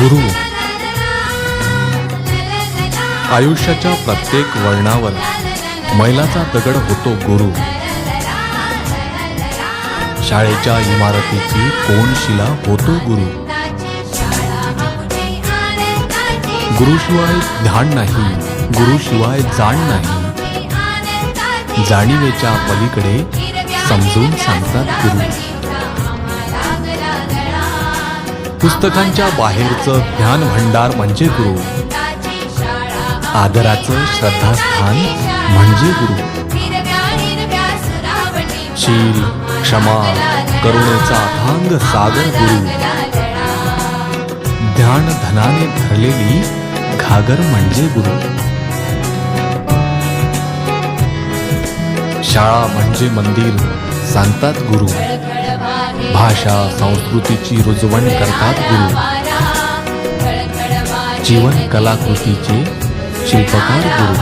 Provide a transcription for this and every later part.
गुरु. आयुष्याच्या प्रत्येक वळणावर मैलाचा दगड होतो गुरु. शाळेच्या इमारतीची कोणशिला होतो गुरु. गुरुशिवाय ध्यान नाही गुरुशिवाय जाण नाही. जाणीवेच्या पलीकडे समजून सांगतात गुरु. पुस्तकांच्या बाहेरचं ज्ञान भंडार म्हणजे गुरु. आदराचं श्रद्धास्थान म्हणजे गुरु. शील क्षमा करुणेचा अथांग सागर गुरु. ध्यान धनाने भरलेली घागर म्हणजे गुरु. शाळा म्हणजे मंदिर सांगतात गुरु. भाषा संस्कृतीची रुजवण करतात गुरु. जीवन कलाकृतीचे शिल्पकार गुरु.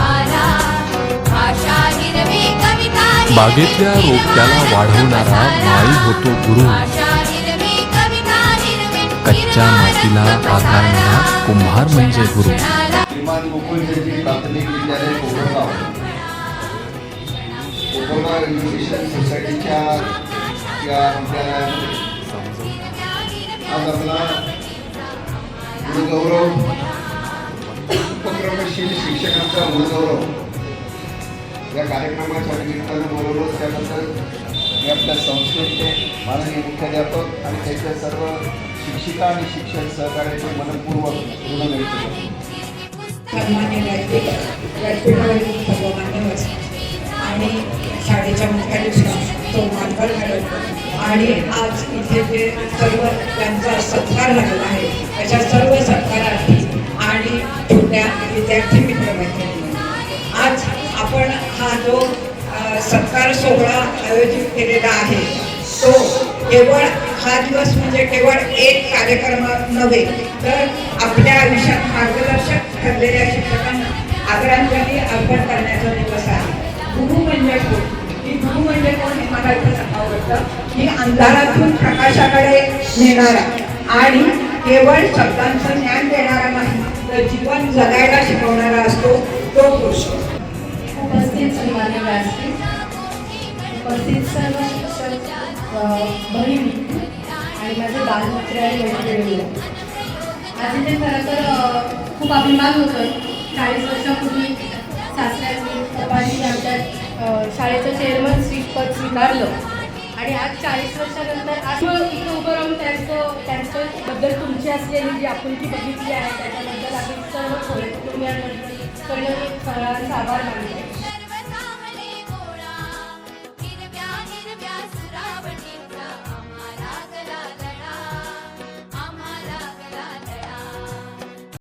बागेतल्या रोपट्याला वाढवणारा माळी होतो गुरु. कच्च्या मातीला आकारणारा कुंभार म्हणजे गुरु. प्राथमिक या विद्यालयामध्ये आज आपला गुरुगौरव उपक्रमशील शिक्षकांचा गुरुगौरव या कार्यक्रमाच्या निमित्तानं बोलवलं त्याबद्दल मी आपल्या संस्थेचे माननीय मुख्याध्यापक आणि त्याच्या सर्व शिक्षिका आणि शिक्षण सहकार्याचे मनपूर्वक ऋण व्यक्त सन्मान्य व्यासपीठ व्यासपीठावरील सर्व मान्यवर आणि शाळेच्या मुख्याधिक्षा तो मानकर मॅडम आणि आज इथे जे सर्व त्यांचा सत्कार झालेला आहे त्याच्या सर्व सत्कारार्थी आणि छोट्या विद्यार्थी मित्रमैत्रिणी आज आपण हा जो सत्कार सोहळा आयोजित केलेला आहे तो केवळ हा दिवस म्हणजे केवळ एक कार्यक्रम नव्हे तर आपल्या आयुष्यात मार्गदर्शक ठरलेल्या शिक्षकांना आदरांजली अर्पण करण्याचा दिवस आहे. गुरु म्हणजे की ही म्हणजे कोण हे मला इथे सांगावं वाटतं? की अंधारातून प्रकाशाकडे नेणारा आणि केवळ शब्दांचं ज्ञान देणारा नाही तर जीवन जगायला शिकवणारा असतो तो पुरुष. उपस्थित सन्मान्य व्यासपीठ उपस्थित सर्व शिक्षक अ, आणि माझे बालमित्र आणि मैत्रिणी आज इथे खरं तर खूप अभिमान होतोय. चाळीस वर्षापूर्वी सासऱ्यांनी पप्पांनी आमच्या शाळेचं चेअरमन सीट पद स्वीकारलं. आणि आज चाळीस वर्षानंतर आज इथं उभं राहून त्यांचं त्यांच्याबद्दल तुमची असलेली जी आपुलकी बघितली आहे त्याच्याबद्दल आम्ही सर्व थोडे कुटुंबियांबद्दल कळलं आभार मानतो.